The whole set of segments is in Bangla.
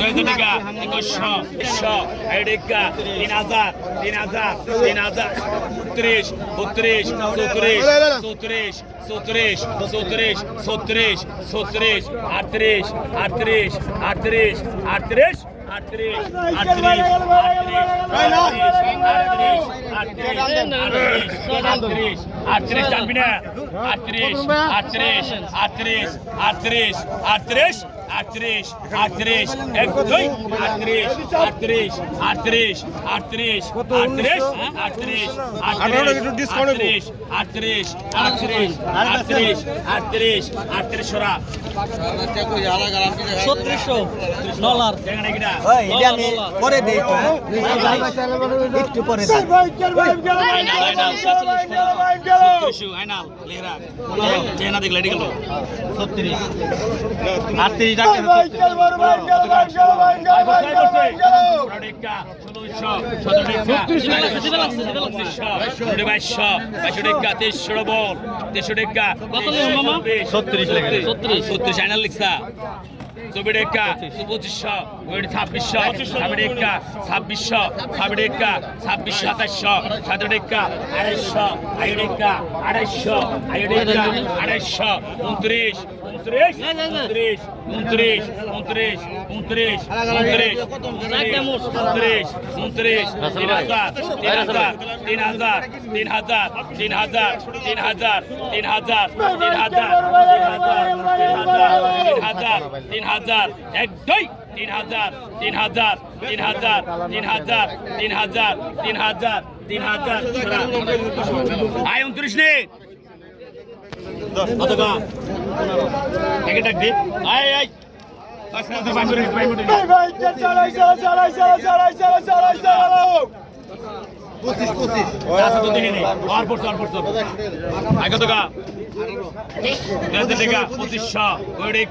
দুই টাকা একুশশো একশো টাকা তিন হাজার তিন হাজার তিন হাজার ত্রিশ বত্রিশ চৌত্রিশ চৌত্রিশ চৌত্রিশ আটত্রিশ আটত্রিশ আটত্রিশ আটত্রিশ আটত্রিশ আটত্রিশ আটত্রিশ আটত্রিশ আটত্রিশ আটত্রিশ আটত্রিশ আটত্রিশ আটত্রিশ এক দুই আটত্রিশ আটত্রিশ আটত্রিশ আটত্রিশ আটত্রিশ আটত্রিশ। আটত্রিশ আটত্রিশ আটত্রিশ আটত্রিশ আটত্রিশ আটত্রিশ সরা ছত্রিশশো ডলার। পরে দিই একটু, হ্যাঁ? পরে আটত্রিশ ছত্রিশ। ছত্রিশ আইনাল লিখছা চব্বিশ টাকা পঁচিশশো ছাব্বিশশো ছাব্বিশ টাকা ছাব্বিশশো ছাব্বিশ টাকা ছাব্বিশ সাতাশশো সাত টাকা আড়াইশো আড়াই টাকা আড়াইশো আড়াই টাকা আড়াইশো উনত্রিশ উনত্রিশ উনত্রিশ উনত্রিশ উনত্রিশ উনত্রিশ উনত্রিশ উনত্রিশ উনত্রিশ তিন হাজার তিন হাজার তিন হাজার তিন হাজার তিন হাজার তিন হাজার তিন হাজার তিন হাজার তিন হাজার তিন হাজার তিন হাজার এক দুই তিন হাজার তিন হাজার তিন হাজার তিন হাজার তিন হাজার তিন হাজার তিন হাজার। আয় উনত্রিশ নে গা একে চালাই চালাই চালাই আয় পঁচিশ পঁচিশ আগত গা দেড় টাকা পঁচিশশো কুড়ি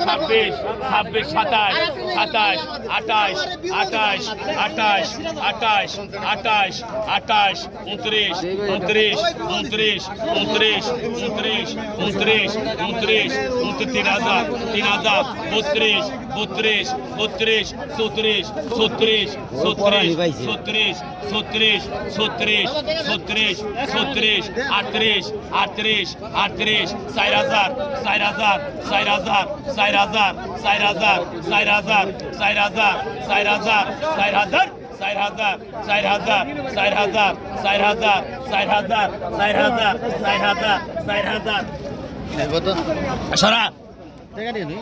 ছাব্বিশ ছাব্বিশ সাতাশ সাতাশ আঠাশ আঠাশ আঠাশ আঠাশ আঠাশ আঠাশ উনত্রিশ উনত্রিশ উনত্রিশ উনত্রিশ উনত্রিশ উনত্রিশ উনত্রিশ উনত্রিশ তিন হাজার তিন হাজার বত্রিশ বত্রিশ বত্রিশ চৌত্রিশ ছত্রিশ ছত্রিশ ছত্রিশ ছত্রিশ ছত্রিশ ছত্রিশ ছত্রিশ আটত্রিশ আটত্রিশ আটত্রিশ চার হাজার চার হাজার চার হাজার চার হাজার চার হাজার চার হাজার চার হাজার চার হাজার চার হাজার চার হাজার চার হাজার চার হাজার চার হাজার চার হাজার চার হাজার চার হাজার চার হাজার সরা জায়গাটা নেই